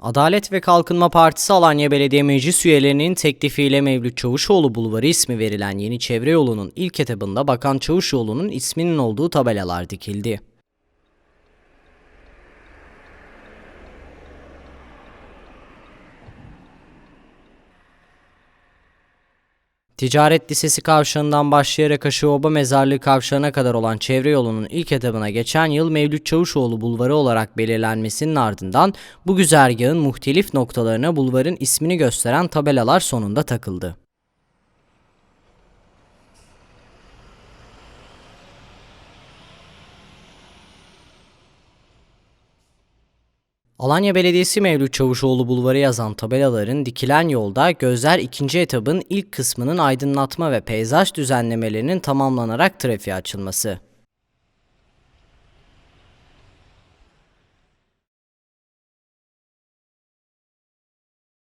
Adalet ve Kalkınma Partisi Alanya Belediye Meclis üyelerinin teklifiyle Mevlüt Çavuşoğlu Bulvarı ismi verilen yeni çevre yolunun ilk etabında Bakan Çavuşoğlu'nun isminin olduğu tabelalar dikildi. Ticaret Lisesi kavşağından başlayarak Aşıoba Mezarlığı kavşağına kadar olan çevre yolunun ilk etabına geçen yıl Mevlüt Çavuşoğlu Bulvarı olarak belirlenmesinin ardından bu güzergahın muhtelif noktalarına bulvarın ismini gösteren tabelalar sonunda takıldı. Alanya Belediyesi Mevlüt Çavuşoğlu Bulvarı yazan tabelaların dikilen yolda gözler ikinci etabın ilk kısmının aydınlatma ve peyzaj düzenlemelerinin tamamlanarak trafiğe açılması.